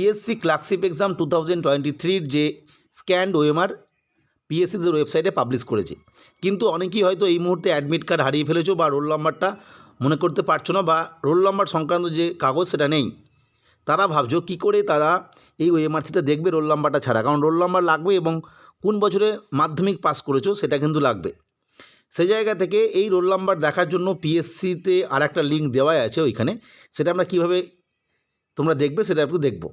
PSC clerkship exam two thousand twenty থ্রির যে scanned OMR পিএসসিদের ওয়েবসাইটে পাবলিশ করেছে। কিন্তু অনেকেই হয়তো এই মুহূর্তে অ্যাডমিট কার্ড হারিয়ে ফেলেছো বা রোল নাম্বারটা মনে করতে পারছ না বা রোল নাম্বার সংক্রান্ত যে কাগজ সেটা নেই। তারা ভাবছ কী করে তারা এই ওএমআরসিটা দেখবে রোল নাম্বারটা ছাড়া? কারণ রোল নাম্বার লাগবে এবং কোন বছরে মাধ্যমিক পাস করেছ সেটা কিন্তু লাগবে। সেই জায়গা থেকে এই রোল নাম্বার দেখার জন্য পিএসসিতে আর একটা লিঙ্ক দেওয়াই আছে ওইখানে। সেটা আমরা কীভাবে তোমরা দেখবে সেটা একটু দেখব।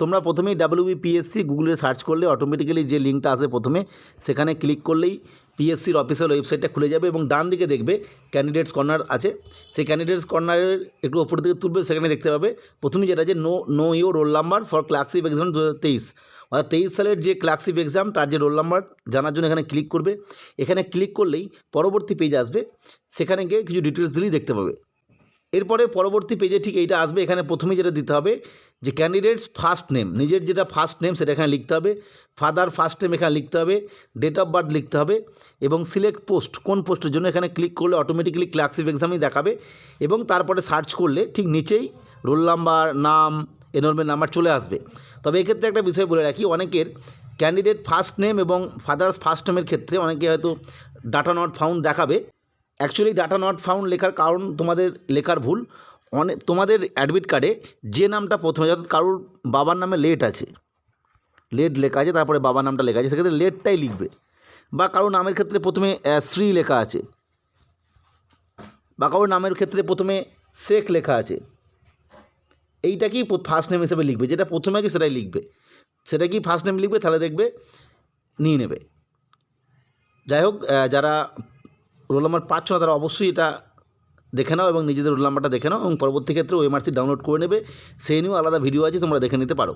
তোমরা প্রথমেই ডাব্লিউবিপিএসসি গুগলে সার্চ করলে অটোমেটিক্যালি যে লিঙ্কটা আসে প্রথমে, সেখানে ক্লিক করলেই পিএসসির অফিসিয়াল ওয়েবসাইটটা খুলে যাবে এবং ডান দিকে দেখবে ক্যান্ডিডেটস কর্নার আছে। সেই ক্যান্ডিডেটস কর্নারের একটু ওপর দিকে তুলবে, সেখানে দেখতে পাবে। প্রথমে যেটা আছে know know you roll number for clerkship exam দু তেইশ। অর্থাৎ তেইশ সালের যে ক্লার্কশিপ এক্সাম তার যে রোল নাম্বার জানার জন্য এখানে ক্লিক করবে। এখানে ক্লিক করলেই পরবর্তী পেজ আসবে। সেখানে গিয়ে কিছু ডিটেলস দিলেই দেখতে পাবে। এরপরে পরবর্তী পেজে ঠিক এইটা আসবে, এখানে প্রথমেই যেটা দিতে হবে যে ক্যান্ডিডেটস ফার্স্ট নেম নিজের যেটা ফার্স্ট নেম সেটা এখানে লিখতে হবে ফাদার ফার্স্ট নেম এখানে লিখতে হবে ডেট অফ বার্থ লিখতে হবে এবং সিলেক্ট পোস্ট কোন পোস্টের জন্য এখানে ক্লিক করলে অটোমেটিক্যালি ক্লার্কশিপ এক্সামই দেখাবে এবং তারপরে সার্চ করলে ঠিক নিচেই রোল নাম্বার নাম এনরোলমেন্ট নাম্বার চলে আসবে। তবে এক্ষেত্রে একটা বিষয় বলে রাখি, অনেকের ক্যান্ডিডেট ফার্স্ট নেম এবং ফাদার্স ফার্স্ট নেমের ক্ষেত্রে অনেকে হয়তো ডাটা নট ফাউন্ড দেখাবে। অ্যাকচুয়ালি ডাটা নট ফাউন্ড লেখার কারণ তোমাদের লেখার ভুল। অনেক তোমাদের অ্যাডমিট কার্ডে যে নামটা প্রথমে, অর্থাৎ কারোর বাবার নামে লেট আছে। লেট লেখা আছে, তারপরে বাবার নামটা লেখা আছে, সেক্ষেত্রে লেটটাই লিখবে। বা কারোর নামের ক্ষেত্রে প্রথমে শ্রী লেখা আছে। বা কারোর নামের ক্ষেত্রে প্রথমে শেখ লেখা আছে। এইটাকেই ফার্স্ট নেম হিসেবে লিখবে? যেটা প্রথমে আছে, সেটাই লিখবে। সেটা কি ফার্স্ট নেম লিখবে? তাহলে দেখবে, নিয়ে নেবে। যাই হোক যারা রোল নাম্বার পাচ্ছ না তারা অবশ্যই এটা দেখে নাও এবং নিজেদের রোল নাম্বারটা দেখে নাও এবং পরবর্তী ক্ষেত্রে ওএমআরসি ডাউনলোড করে নেবে। সেই নিয়েও আলাদা ভিডিও আছে, তোমরা দেখে নিতে পারো।